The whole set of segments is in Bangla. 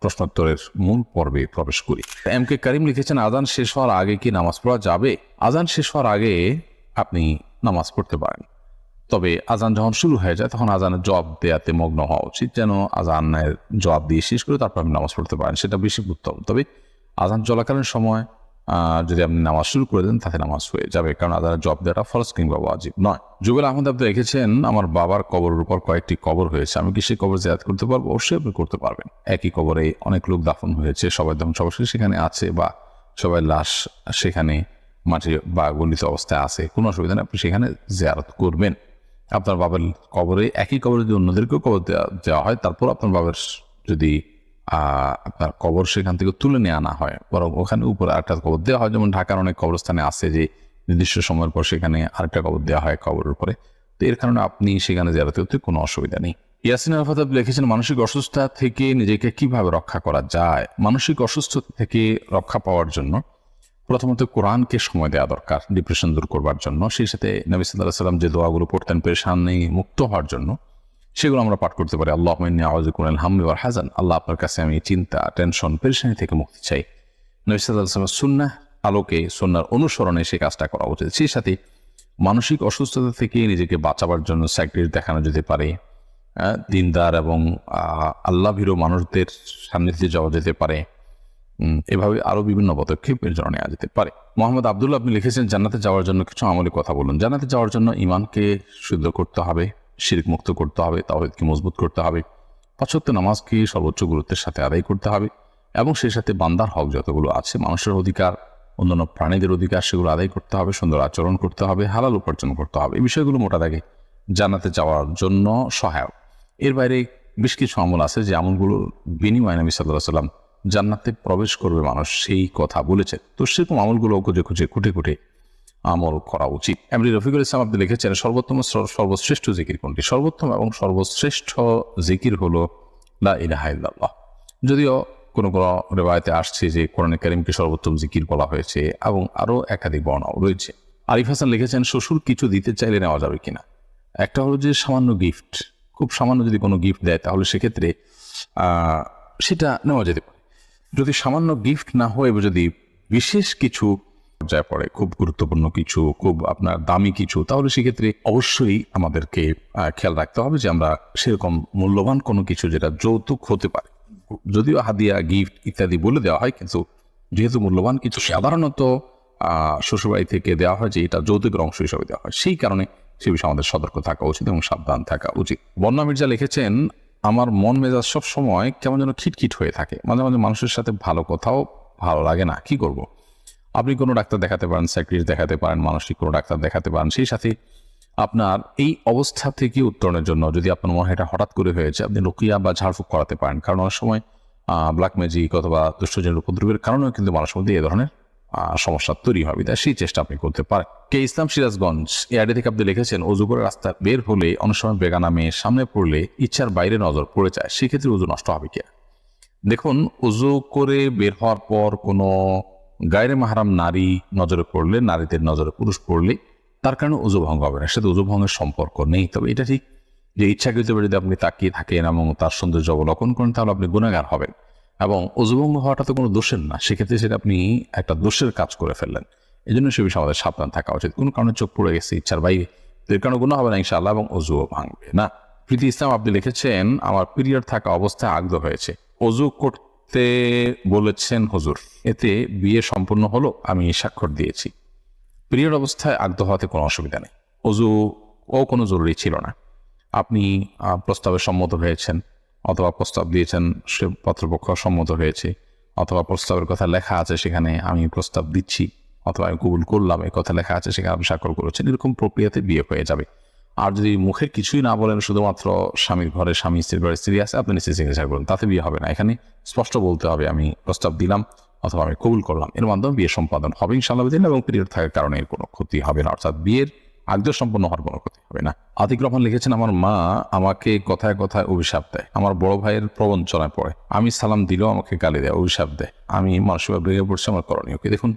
প্রশ্নোত্তরের মূল পর্বে প্রবেশ করি। এম কে করিম লিখেছেন, আজান শেষ হওয়ার আগে কি নামাজ পড়া যাবে? আজান শেষ হওয়ার আগে আপনি নামাজ পড়তে পারেন। তবে আজান যখন শুরু হয়ে যায়, তখন আজানের জবাব দেওয়াতে মগ্ন হওয়া উচিত, যেন আজানের জবাব দিয়ে শেষ করে তারপর আপনি নামাজ পড়তে পারেন, সেটা বেশি উত্তম। তবে আজান চলাকালীন সময় যদি আপনি নামাজ শুরু করে দেন, তাতে নামাজ হয়ে যাবে। কারণ আজানের জবাব দেওয়াটা ফরজ কিংবা ওয়াজিব নয়। জুবেল আহমদ আপনি রেখেছেন আমার বাবার কবরের উপর কয়েকটি কবর হয়েছে। আমি কি সেই কবর জিয়াদ করতে পারব? অবশ্যই আপনি করতে পারবেন। একই কবরে অনেক লোক দাফন হয়েছে। সবাই ধ্বংস অবশ্যই সেখানে আছে বা সবাই লাশ সেখানে মাটি বা গলিত অবস্থায় আছে। কোনো অসুবিধা নেই, আপনি সেখানে জিয়ারত করবেন। আপনার বাবার কবরে একই কবরে যদি অন্যদেরকেও কবর দেওয়া হয়, তারপর আপনার বাবার যদি আপনার কবর সেখান থেকে তুলে নিয়ে আনা হয়। বরং ওখানে উপরে আরেকটা কবর দেওয়া হয়। যেমন ঢাকার অনেক কবরস্থানে আছে যে, নির্দিষ্ট সময়ের পর সেখানে আরেকটা কবর দেওয়া হয় কবরের উপরে। তো এর কারণে আপনি সেখানে জেরাতে হতে কোনো অসুবিধা নেই। ইয়াসিন আপনি লিখেছেন, মানসিক অসুস্থতা থেকে নিজেকে কীভাবে রক্ষা করা যায়? মানসিক অসুস্থতা থেকে রক্ষা পাওয়ার জন্য প্রথমত কোরআনকে সময় দেওয়া দরকার, ডিপ্রেশন দূর করবার জন্য। সেই সাথে নবী সাল্লাহ সাল্লাম যে দোয়াগুলো পড়তেন, পেরেশানি মুক্ত হওয়ার জন্য সেগুলো আমরা পাঠ করতে পারি। আল্লাহ আওয়াজুকুল হামলি ওয়ার হাজান আল্লাহ আপনার কাছে আমি চিন্তা টেনশন পেরেশানি থেকে মুক্তি চাই। নবী সাল্লাহ সাল্লাম সুন্না আলোকে সুন্নার অনুসরণে সেই কাজটা করা উচিত। সেই সাথে মানসিক অসুস্থতা থেকে নিজেকে বাঁচাবার জন্য সাইক্রিস্ট দেখানো যেতে পারে। আহ, দিনদার এবং ভীরু মানুষদের সান্নিধ্যে যাওয়া যেতে পারে। এভাবে আরও বিভিন্ন পদক্ষেপের জন্য নেওয়া যেতে পারে। মোহাম্মদ আবদুল্লাহ আপনি লিখেছেন জান্নাতে যাওয়ার জন্য কিছু আমলি কথা বলুন। জান্নাতে যাওয়ার জন্য ইমানকে শুদ্ধ করতে হবে। শিরিক মুক্ত করতে হবে, তাওহিদকে মজবুত করতে হবে পাঁচত্ব নামাজকে সর্বোচ্চ গুরুত্বের সাথে আদায় করতে হবে এবং সেই সাথে বান্দার হক যতগুলো আছে, মানুষের অধিকার, অন্যান্য প্রাণীদের অধিকার সেগুলো আদায় করতে হবে, সুন্দর আচরণ করতে হবে, হালাল উপার্জন করতে হবে। এই বিষয়গুলো মোটা দাগে জান্নাতে যাওয়ার জন্য সহায়ক। এর বাইরে বেশ কিছু আমল আছে যে আমলগুলোর বিনিময় নবী সাল্লাহ সাল্লাম জান্নাতে প্রবেশ করবে মানুষ সেই কথা বলেছে। তো সেরকম আমলগুলো খুঁজে খুঁজে খুঁটে খুঁটে আমল করা উচিত। এমনি রফিকুল ইসলাম আপনি লিখেছেন, সর্বোত্তম সর্বশ্রেষ্ঠ জিকির কোনটি? সর্বোত্তম এবং সর্বশ্রেষ্ঠ জিকির হলো লা ইলাহা ইল্লাল্লাহ। যদিও কোনো কোনো রেবায়তে আসছে যে কোরআন করিমকে সর্বোত্তম জিকির বলা হয়েছে এবং আরও একাধিক বর্ণাও রয়েছে। আরিফ হাসান লিখেছেন, শ্বশুর কিছু দিতে চাইলে নেওয়া যাবে কিনা? একটা হলো যে সামান্য গিফট খুব সামান্য যদি কোনো গিফট দেয় তাহলে সেক্ষেত্রে সেটা নেওয়া যেতে পারে। যদি সামান্য গিফট না হয়ে যদি বিশেষ কিছু পর্যায়ে পড়ে, খুব গুরুত্বপূর্ণ কিছু, খুব আপনার দামি কিছু, তাহলে সেক্ষেত্রে অবশ্যই আমাদেরকে খেয়াল রাখতে হবে যে আমরা সেরকম মূল্যবান কোনো কিছু যেটা যৌতুক হতে পারে। যদিও হাদিয়া, গিফট ইত্যাদি বলে দেওয়া হয়, কিন্তু যেহেতু মূল্যবান কিছু সাধারণত শ্বশুরবাড়ি থেকে দেওয়া হয় যে এটা যৌতুকের অংশ হিসাবে দেওয়া হয়, সেই কারণে সে বিষয়ে আমাদের সতর্ক থাকা উচিত এবং সাবধান থাকা উচিত। বন্যা মির্জা লিখেছেন, আমার মন মেজাজ সব সময় কেমন যেন খিটখিট হয়ে থাকে। মাঝে মাঝে মানুষের সাথে ভালো কথাও ভালো লাগে না। কি করব? আপনি কোনো ডাক্তার দেখাতে পারেন সাইক্রিস্ট দেখাতে পারেন, মানসিক কোনো ডাক্তার দেখাতে পারেন, সেই সাথে আপনার এই অবস্থা থেকে উত্তরণের জন্য যদি আপনার মনে হয় এটা হঠাৎ করে হয়েছে, আপনি রুকিয়া বা ঝাড়ফুঁক করাতে পারেন। কারণ অনেক সময় ব্ল্যাক ম্যাজিক অথবা দুষ্টজনের উপদ্রবের কারণেও কিন্তু মানুষের মধ্যে এ ধরনের সমস্যা তৈরি হবে তাই সেই চেষ্টা আপনি করতে পারেন। কে ইসলাম সিরাজগঞ্জ এই আইডি থেকে আপনি লিখেছেন অজু করে রাস্তা বের হলে অনেক সময় বেগানা মেয়ে সামনে পড়লে ইচ্ছার বাইরে নজর পড়ে যায়, সেক্ষেত্রে উজু নষ্ট হবে কি দেখুন উজু করে বের হওয়ার পর কোনো গায়ের মাহারাম নারী নজরে পড়লে, নারীদের নজরে পুরুষ পড়লে তার কারণে উজু ভঙ্গ হবে না। সাথে উজু ভঙ্গের সম্পর্ক নেই। তবে এটা ঠিক যে ইচ্ছাকৃতভাবে যদি আপনি তাকিয়ে থাকেন এবং তার সৌন্দর্য অবলোকন করেন, তাহলে আপনি গুণাগার হবেন এবং উজুভঙ্গ হওয়াটা তো কোনো দোষের না। সেক্ষেত্রে সেটা আপনি একটা দোষের কাজ করে ফেললেন। এই জন্য সে বিষয়ে আমাদের সাবধান থাকা উচিত। কোনো কারণে চোখ পড়ে গেছে, ইচ্ছার বাইরে। তো এর কারণে গুণ হবে না ইনশাআল্লাহ এবং অজুও ভাঙবে না। প্রীতি ইসলাম, আপনি লিখেছেন, আমার পিরিয়ড থাকা অবস্থায় আগ্রহ হয়েছে। অজু করতে বলেছেন হুজুর, এতে বিয়ে সম্পূর্ণ হলো, আমি স্বাক্ষর দিয়েছি। পিরিয়ড অবস্থায় আগ্রহ হওয়াতে কোনো অসুবিধা নেই। অজু ও কোনো জরুরি ছিল না। আপনি প্রস্তাবে সম্মত হয়েছেন, অথবা প্রস্তাব দিয়েছেন, সে পাত্রপক্ষ সম্মত হয়েছে, অথবা প্রস্তাবের কথা লেখা আছে সেখানে আমি প্রস্তাব দিচ্ছি, অথবা আমি কবুল করলাম এই কথা লেখা আছে সেখানে আমি স্বাক্ষর করেছেন এরকম প্রক্রিয়াতে বিয়ে হয়ে যাবে। আর যদি মুখে কিছুই না বলেন, শুধুমাত্র স্বামীর ঘরে স্বামী, স্ত্রীর ঘরে স্ত্রী আছে, আপনি নিশ্চয়ই চিকিৎসা করুন তাতে বিয়ে হবে না। এখানে স্পষ্ট বলতে হবে, আমি প্রস্তাব দিলাম অথবা আমি কবুল করলাম। এর মাধ্যমে বিয়ে সম্পাদন হবে ইনশাল্লাহ দিন এবং পিরিয়ড থাকার কারণে এর কোনো ক্ষতি হবে না। অর্থাৎ বিয়ের আগ্রহ সম্পন্ন হওয়ার কোনো ক্ষতি হবে না। আতিক রহমান লিখেছেন, আমার মা আমাকে কথায় কথায় অভিশাপ দেয়। আমার বড় ভাইয়ের প্রবঞ্চনায় পড়ে। আমি সালাম দিলেও আমাকে গালি দেয়, অভিশাপ দেয়। আমি মানসিক ভেঙে পড়ছে, আমার করণীয় কি? দেখুন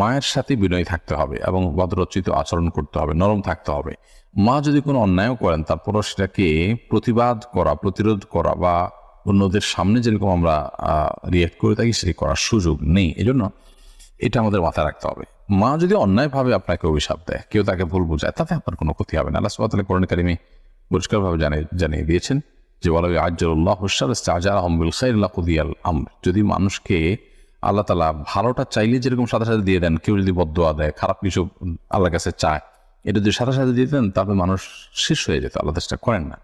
মায়ের সাথে বিনয় থাকতে হবে এবং ভদ্রচিত আচরণ করতে হবে, নরম থাকতে হবে। মা যদি কোনো অন্যায়ও করেন, তারপরও সেটাকে প্রতিবাদ করা, প্রতিরোধ করা বা অন্যদের সামনে যেরকম আমরা রিয়েক্ট করে থাকি, সেটি করার সুযোগ নেই। এজন্য এটা আমাদের মাথায় রাখতে হবে। মা যদি অন্যায়ভাবে আপনাকে অভিশাপ দেয়, কেউ তাকে ভুল বোঝায়, তাতে আপনার কোনো ক্ষতি হবে না। আল্লাহ সুবাহ কোরআন কারিমে পরিষ্কারভাবে জানিয়ে জানিয়ে দিয়েছেন যে বলা আজ্জুল্লাহ হুসার চাজা আহমবুল খাইল্লা কুদিয়াল আমর। যদি মানুষকে আল্লাহ তালা ভালোটা চাইলে যেরকম সাথে সাথে দিয়ে দেন, কেউ যদি বদোয়া দেয়, খারাপ কিছু আল্লাহর কাছে চায়, এটা যদি সাথে সাথে দিয়ে দেন, তাহলে মানুষ শেষ হয়ে যেত, আল্লাহ চেষ্টা করেন না।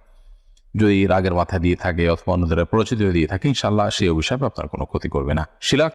যদি রাগের মাথা দিয়ে থাকে অথবা অন্যদের পরিচিত দিয়ে থাকে ইনশাল্লাহ সেই অভিশাপে আপনার কোনো ক্ষতি করবে না। শিলা